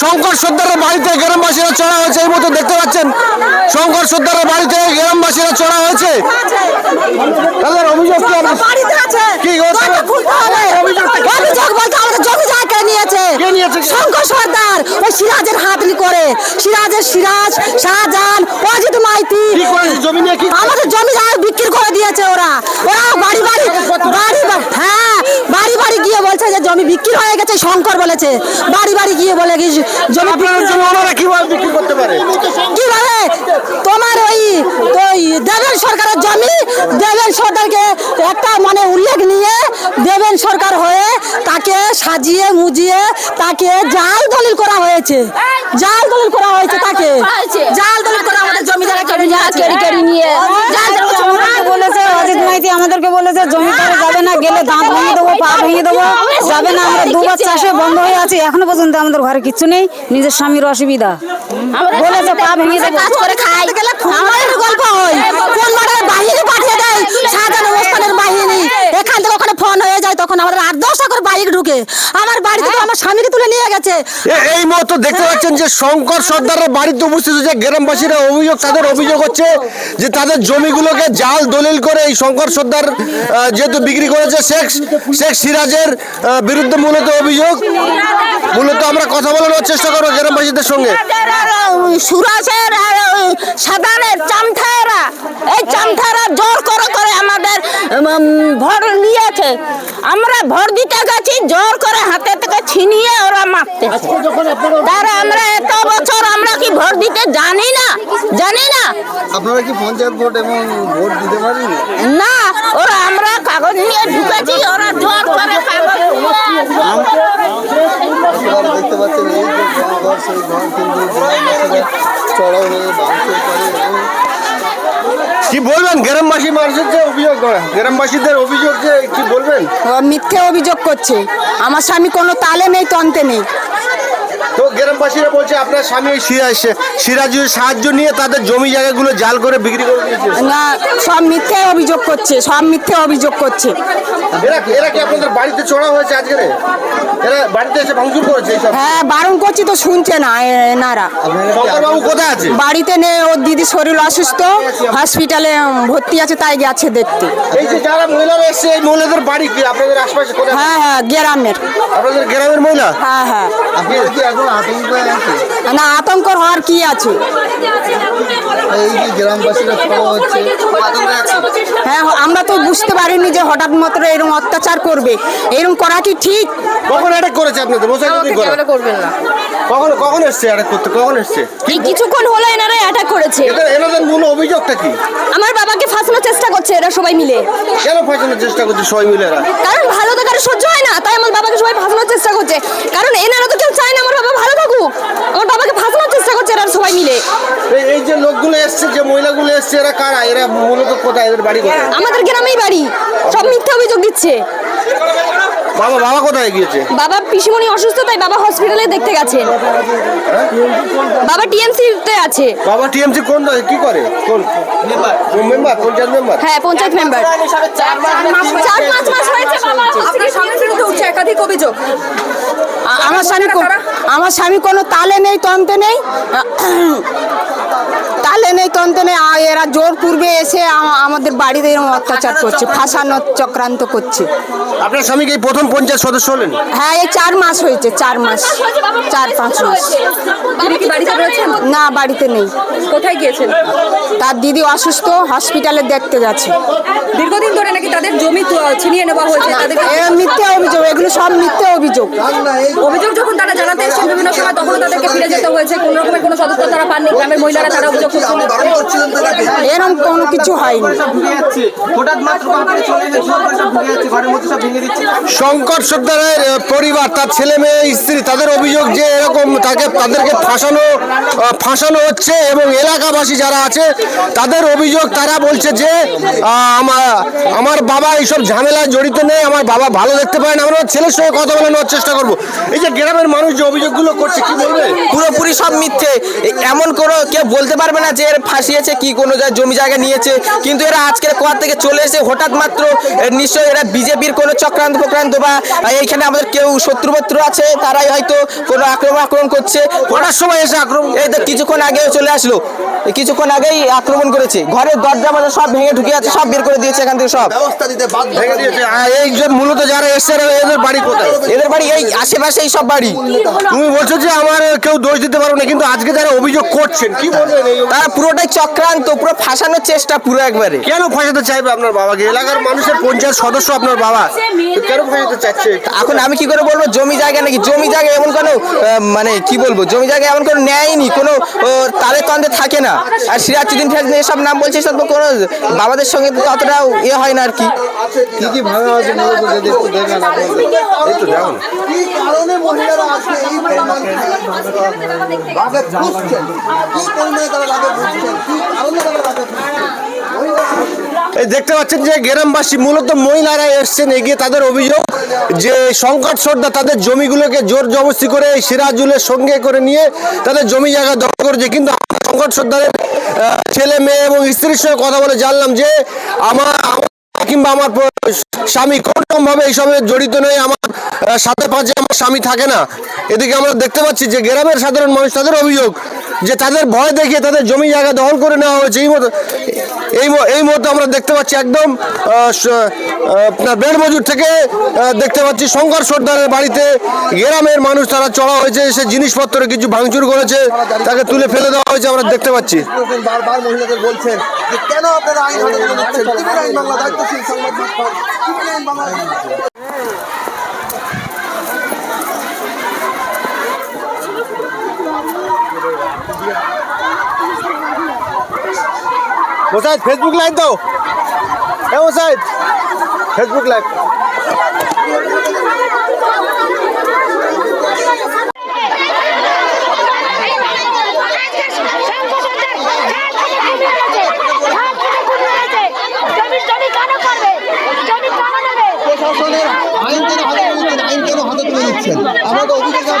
শঙ্কর সর্দারের বাড়িতে গ্রামবাসীরা চড়া হয়েছে এই মতো দেখতে পাচ্ছেন। শঙ্কর সর্দারের বাড়িতে গ্রামবাসীরা চড়া হয়েছে। তাদের অভিযোগ কি আপনার- বাড়িতে আছে। কি গো- দরজা খুলতে হবে অভিযোগটা কি? অভিযোগ বলতে আমাদের জমি জায়গা কে নিয়েছে? শঙ্কর সর্দার ওই সিরাজের হাতলি করে। সিরাজের সিরাজ শাহজাহান অজিত মাইতি। জমি নিয়ে আমাদের জমি জায়গা বিক্রি করে দিয়েছে ওরা। ওরা বাড়ি বাড়ি বাড়ি বা- হ্যাঁ বাড়ি বাড়ি গিয়ে বলছে যে জমি বিক্রি হয়ে গেছে শঙ্কর বলেছে। বাড়ি বাড়ি গিয়ে বলে কি জমি বিক্রি- কীভাবে করতে পারে? কীভাবে? তোমার ওই ওই দেবেন সরকারের জমি দেবেন সরকারকে একটা মানে উল্লেখ নিয়ে দেবেন সরকার হয়ে তাকে সাজিয়ে মুজিয়ে তাকে জাল দলিল করা হয়েছে। জাল দলিল করা হয়েছে তাকে। জাল দলিল করা আমাদের জমি জায়গা কেড়ে নিয়ে কেড়ে নিয়ে জাল দলিল করা আমাদেরকে বলেছে অজিত মাইতি আমাদেরকে বলেছে জমি করে যাবে না গেলে দাঁত ভেঙে দেবো পা ভেঙে দেবো যাবে না আমরা দুবার চাষে বন্ধ হয়ে আছি এখনও পর্যন্ত আমাদের ঘরে কিচ্ছু নেই নিজের স্বামীর অসুবিধা। বলেছে পা ভেঙে দেবো। কাজ করে খাই। আমাদের গল্প হয়। কোন বাহিনী পাঠিয়ে দেয়। সাধারণ অবস্থানের বাহিনী। এখান থেকে ওখানে ফোন হয়ে যায় তখন আমাদের করে বাইক ঢুকে। আমার বাড়ি থেকে আমার স্বামীকে তুলে নিয়ে গেছে। এই মুহূর্তে দেখতে পাচ্ছেন যে শঙ্কর সর্দারের বাড়িতে উপস্থিত হচ্ছে গ্রামবাসীরা অভিযোগ তাদের অভিযোগ হচ্ছে যে তাদের জমিগুলোকে জাল দলিল করে এই শঙ্কর সর্দার যেহেতু বিক্রি করেছে শেখ শেখ সিরাজের বিরুদ্ধে মূলত অভিযোগ। মূলত আমরা কথা বলানোর চেষ্টা করব গ্রামবাসীদের সঙ্গে। সুরাসের আর ওই সাধারণের চামঠারা এই চামঠারা জোর করে করে আমাদের উম, ভর নিয়েছে। আমরা ভর দিতে গেছি জোর করে হাতে থেকে ছিনিয়ে ওরা মারতে তারা আমরা এত বছর আমরা কি ভর দিতে জানি না জানি না। আপনারা কি পঞ্চায়েত ভোট এবং ভোট দিতে পারেন না ওরা আমরা কাগজ নিয়ে ঢুকেছি ওরা জোর করে কাগজ দেখতে পাচ্ছেন এই ঘর সেই ঘর কিন্তু চড়াও হয়ে এবং কি বলবেন? গ্রামবাসী মানুষের যে অভিযোগ গ্রামবাসীদের অভিযোগ যে কি বলবেন? মিথ্যে অভিযোগ করছে। আমার স্বামী কোনো তালে নেই তন্তে নেই। তো গ্রামবাসীরা বলছে আপনার স্বামী ওই সিরাজ সিরাজের সাহায্য নিয়ে তাদের জমি জায়গাগুলো জাল করে বিক্রি করে দিয়েছে। না সব মিথ্যে অভিযোগ করছে সব মিথ্যে অভিযোগ করছে। এরা এরা কি আপনাদের বাড়িতে চড়া হয়েছে আজকে এরা বাড়িতে এসে ভাঙচুর করেছে এইসব? হ্যাঁ বারণ করছি তো শুনছে না এনারা। শঙ্করবাবু কোথায় আছে বাড়িতে নেই ওর দিদি শরীর অসুস্থ হসপিটালে ভর্তি আছে তাই গেছে দেখতে। এই যে যারা মহিলারা এসছে এই মহিলাদের বাড়ি কি? আপনাদের আশপাশে কোথায়? হ্যাঁ হ্যাঁ গ্রামের। আপনাদের গ্রামের মহিলা? হ্যাঁ হ্যাঁ। আপনারা কি এখন আতঙ্কে না আতঙ্ক হওয়ার কি আছে? এই যে গ্রামবাসীরা চড়াও হচ্ছে হ্যাঁ আমরা তো বুঝতে পারিনি যে হঠাৎ মাত্র এরকম অত্যাচার করবে। এরকম করা কি ঠিক? কখন অ্যাটাক করেছে আপনাদের? করবেন না। কখন কখন এসছে অ্যাটাক করতে? কখন এসছে? এই কিছুক্ষণ হলো এনারা অ্যাটাক করেছে। এনাদের মূল অভিযোগটা কি? আমার বাবাকে ফাঁসানোর চেষ্টা করছে এরা সবাই মিলে। কেন ফাঁসানোর চেষ্টা করছে সবাই মিলে এরা? কারণ ভালো তো কারও সহ্য হয় না তাই আমার বাবাকে সবাই ফাঁসানোর চেষ্টা করছে। কারণ এনারা তো কেউ চায় না আমার বাবা ভালো থাকুক আমার বাবাকে ফাঁসানোর চেষ্টা করছে এরা সবাই মিলে। এই- যে লোকগুলো এসছে যে মহিলাগুলো এসছে এরা কারা? এরা মূলত কোথায়? এদের বাড়ি কোথায়? আমাদের গ্রামেই বাড়ি। সব মিথ্যা অভিযোগ দিচ্ছে। বাবা বাবা কোথায় গিয়েছে? বাবা পিসিমণি অসুস্থ তাই বাবা হসপিটালে দেখতে গেছেন। বাবা টিএমসি তে আছে। বাবা টিএমসি কোন দল? কি করে? কোন? মেম্বার। মেম্বার? পঞ্চায়েত মেম্বার? হ্যাঁ পঞ্চায়েত মেম্বার। চার পাঁচ মাস হয়েছে বাবা। একাধিক অভিযোগ। আমার স্বামী আমার স্বামী কোনো তালে নেই তন্তে নেই। তালে নেই তন্তে নেই। এরা জোর পূর্বে এসে আমাদের বাড়িতে এরকম অত্যাচার করছে ফাঁসানোর চক্রান্ত করছে। আপনার স্বামীকে এই প্রথম পঞ্চায়েত সদস্য হলেন? হ্যাঁ এই চার মাস হয়েছে চার মাস চার পাঁচ মাস। না বাড়িতে নেই। কোথায় গিয়েছেন? তার দিদি অসুস্থ হসপিটালে দেখতে গেছে। দীর্ঘদিন ধরে নাকি তাদের জমি ছিনিয়ে নেওয়া হয়েছে তাদের এরা মিথ্যে অভিযোগ এগুলো সব মিথ্যে অভিযোগ। অভিযোগ যখন তারা জানাতে এসেছেন বিভিন্ন সময় তখন তাদেরকে ফিরে যেতে হয়েছে। কোন রকমের কোনো সদস্য তারা পাননি গ্রামের মহিলারা তারা অভিযোগ এরকম কোনো কিছু হয়নি। শঙ্কর সর্দারের পরিবার তার ছেলে মেয়ে স্ত্রী তাদের অভিযোগ যে এরকম তাকে তাদেরকে ফাঁসানো ফাঁসানো হচ্ছে এবং এলাকাবাসী যারা আছে তাদের অভিযোগ তারা বলছে যে আমার আমার বাবা এইসব ঝামেলায় জড়িত নেই আমার বাবা ভালো দেখতে পায় না আমরা ছেলের সঙ্গে কথা বলানোর চেষ্টা করব। এই যে গ্রামের মানুষ যে অভিযোগগুলো করছে কি বলবে? পুরোপুরি পুরোপুরি সব মিথ্যে। এমন কোনো কেউ বলতে পারবে না যে এর ফাঁসিয়েছে কি কোনো জমি জায়গা নিয়েছে কিন্তু এরা আজকের কোয়ার থেকে চলে এসে হঠাৎ মাত্র নিশ্চয়ই এরা বিজেপির কোনো চক্রান্ত প্রক্রান্ত বা এইখানে আমাদের কেউ শত্রুপত্র আছে তারাই হয়তো কোনো আক্রমণ আক্রমণ করছে। কটার সময় এসে আক্রমণ এই তো কিছুক্ষণ আগে চলে আসলো। কিছুক্ষণ আগেই আক্রমণ করেছে। ঘরের দরজা মজা সব ভেঙে ঢুকে আছে সব বের করে দিয়েছে এখান থেকে সব। ব্যবস্থা দিতে বাধ্য ভেঙে দিয়েছে। এই যে মূলত যারা এসছে এদের বাড়ি কোথায়? এদের বাড়ি এই আশেপাশে এই সব বাড়ি। তুমি বলছো যে আমার কেউ দোষ দিতে পারব না কিন্তু আজকে যারা অভিযোগ করছেন কি বলবেন এই তারা পুরোটাই চক্রান্ত পুরো ফাঁসানোর চেষ্টা পুরো একবারে কেন ফাঁসাতে চাইবে আপনার বাবাকে এলাকার মানুষের পঞ্চায়েত সদস্য আপনার বাবা কেন ফাঁসাতে চাচ্ছে এখন আমি কি করে বলব জমি জায়গা নাকি জমি জায়গা এমন কোনো মানে কি বলব জমি জায়গা এমন কোনো নেয়নি কোনো ও, তাদের তন্ত্রে থাকে না আর সিরাজুদ্দিন ফিরাজুদ্দিন এসব নাম বলছে সব তো কোনো বাবাদের সঙ্গে তো অতটাও ইয়ে হয় না আর কি কি কি আছে যদি একটু দেখেন আপনাদের দেখুন কি কারণে মহিলারা আজকে এই পরিমাণ কি পরিমাণে তারা দেখতে পাচ্ছেন যে গ্রামবাসী মূলত মহিলারা এসছেন, এগিয়ে তাদের অভিযোগ যে সংকট সর্দার তাদের জমিগুলোকে জোর জবস্তি করে এই সিরাজুলের সঙ্গে করে নিয়ে তাদের জমি জায়গা দখল করেছে। কিন্তু সংকট সর্দারের ছেলে, মেয়ে এবং স্ত্রীর সঙ্গে কথা বলে জানলাম যে আমার কিংবা আমার স্বামী কোনোরকম ভাবে এইসবে জড়িত নয়, আমার সাথে পাঁচে আমার স্বামী থাকে না। এদিকে আমরা দেখতে পাচ্ছি যে গ্রামের সাধারণ মানুষ তাদের অভিযোগ যে তাদের ভয় দেখিয়ে তাদের জমি জায়গা দখল করে নেওয়া হয়েছে, এই মতো এই এই মুহূর্তে আমরা দেখতে পাচ্ছি একদম আপনার বেড় মজুর থেকে দেখতে পাচ্ছি শঙ্কর সর্দারের বাড়িতে গ্রামের মানুষ তারা চড়া হয়েছে সে জিনিসপত্র কিছু ভাঙচুর করেছে, তাকে তুলে ফেলে দেওয়া হয়েছে, আমরা দেখতে পাচ্ছি। বলছেন কেন আপনারা মোসাইদ ফেসবুক লাইভ দাও। হ্যাঁ মোসাইদ ফেসবুক লাইভ প্রশাসনের আইন কেন হাতে তুলে নিচ্ছেন আইন কেন হাতে তুলে নিচ্ছেন আমরা তো অভিযোগ আমার